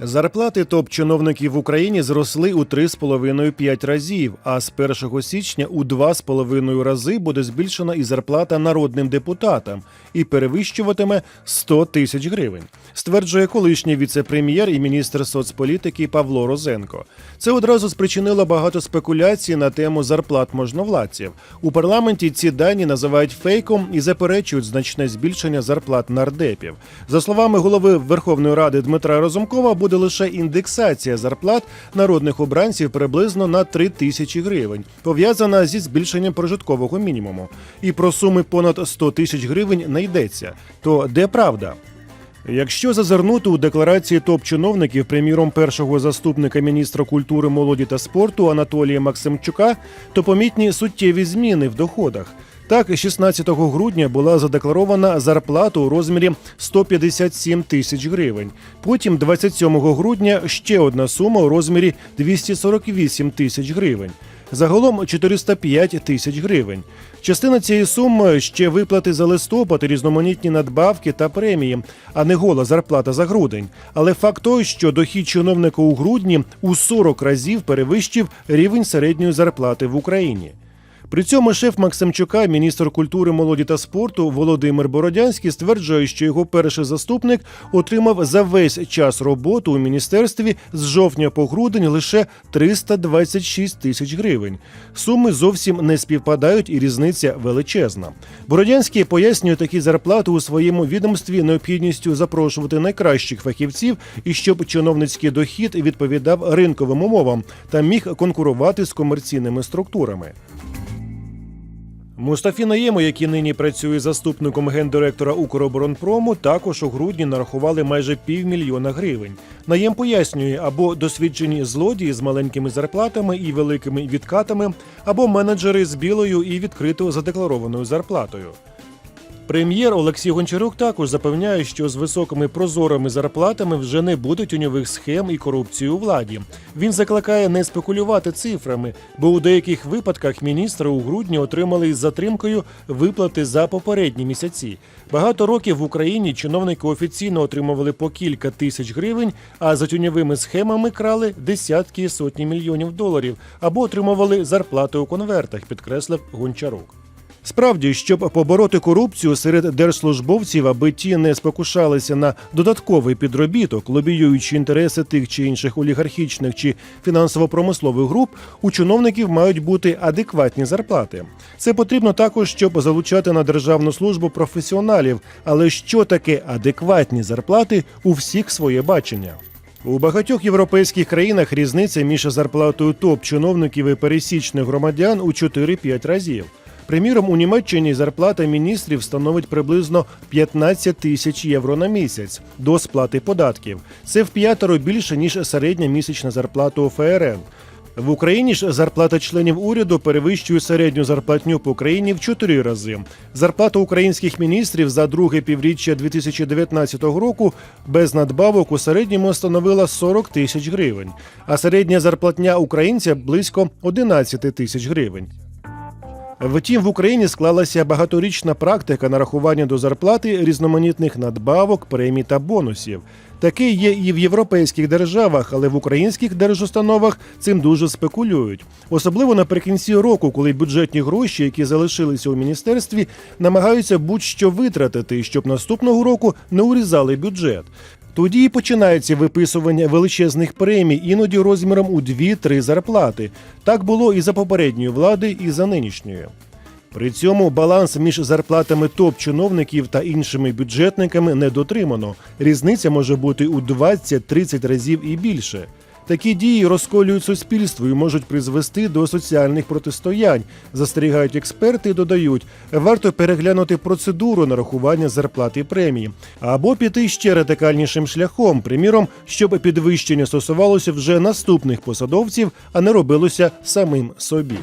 Зарплати топ-чиновників в Україні зросли у 3,5-5 разів, а з 1 січня у 2,5 рази буде збільшена і зарплата народним депутатам і перевищуватиме 100 тисяч гривень, стверджує колишній віце-прем'єр і міністр соцполітики Павло Розенко. Це одразу спричинило багато спекуляцій на тему зарплат можновладців. У парламенті ці дані називають фейком і заперечують значне збільшення зарплат нардепів. За словами голови Верховної Ради Дмитра Разумкова, буде лише індексація зарплат народних обранців приблизно на 3 тисячі гривень, пов'язана зі збільшенням прожиткового мінімуму. І про суми понад 100 тисяч гривень не йдеться. То де правда? Якщо зазирнути у декларації топ-чиновників, приміром першого заступника міністра культури, молоді та спорту Анатолія Максимчука, то помітні суттєві зміни в доходах. Так, 16 грудня була задекларована зарплата у розмірі 157 тисяч гривень. Потім, 27 грудня, ще одна сума у розмірі 248 тисяч гривень. Загалом 405 тисяч гривень. Частина цієї суми ще виплати за листопад, різноманітні надбавки та премії, а не гола зарплата за грудень. Але факт той, що дохід чиновника у грудні у 40 разів перевищив рівень середньої зарплати в Україні. При цьому шеф Максимчука, міністр культури, молоді та спорту Володимир Бородянський стверджує, що його перший заступник отримав за весь час роботи у міністерстві з жовтня по грудень лише 326 тисяч гривень. Суми зовсім не співпадають і різниця величезна. Бородянський пояснює такі зарплати у своєму відомстві необхідністю запрошувати найкращих фахівців і щоб чиновницький дохід відповідав ринковим умовам та міг конкурувати з комерційними структурами. Мустафі Наєму, який нині працює заступником гендиректора Укроборонпрому, також у грудні нарахували майже півмільйона гривень. Наєм пояснює, або досвідчені злодії з маленькими зарплатами і великими відкатами, або менеджери з білою і відкрито задекларованою зарплатою. Прем'єр Олексій Гончарук також запевняє, що з високими прозорими зарплатами вже не буде тіньових схем і корупції у владі. Він закликає не спекулювати цифрами, бо у деяких випадках міністри у грудні отримали із затримкою виплати за попередні місяці. Багато років в Україні чиновники офіційно отримували по кілька тисяч гривень, а за тіньовими схемами крали десятки і сотні мільйонів доларів або отримували зарплати у конвертах, підкреслив Гончарук. Справді, щоб побороти корупцію серед держслужбовців, аби ті не спокушалися на додатковий підробіток, лобіюючи інтереси тих чи інших олігархічних чи фінансово-промислових груп, у чиновників мають бути адекватні зарплати. Це потрібно також, щоб залучати на державну службу професіоналів. Але що таке адекватні зарплати у всіх своє бачення? У багатьох європейських країнах різниця між зарплатою топ-чиновників і пересічних громадян у 4-5 разів. Приміром, у Німеччині зарплата міністрів становить приблизно 15 тисяч євро на місяць до сплати податків. Це в п'ятеро більше ніж середня місячна зарплата у ФРН. В Україні ж зарплата членів уряду перевищує середню зарплатню по Україні в 4 рази. Зарплата українських міністрів за друге півріччя 2019 року без надбавок у середньому становила 40 тисяч гривень, а середня зарплатня українця близько 11 тисяч гривень. Втім, в Україні склалася багаторічна практика нарахування до зарплати різноманітних надбавок, премій та бонусів. Таке є і в європейських державах, але в українських держустановах цим дуже спекулюють. Особливо наприкінці року, коли бюджетні гроші, які залишилися у міністерстві, намагаються будь-що витратити, щоб наступного року не урізали бюджет. Тоді і починається виписування величезних премій, іноді розміром у 2-3 зарплати. Так було і за попередньої влади, і за нинішньої. При цьому баланс між зарплатами топ-чиновників та іншими бюджетниками не дотримано. Різниця може бути у 20-30 разів і більше. Такі дії розколюють суспільство і можуть призвести до соціальних протистоянь. Застерігають експерти і додають, варто переглянути процедуру нарахування зарплати і премії, або піти ще радикальнішим шляхом, приміром, щоб підвищення стосувалося вже наступних посадовців, а не робилося самим собі.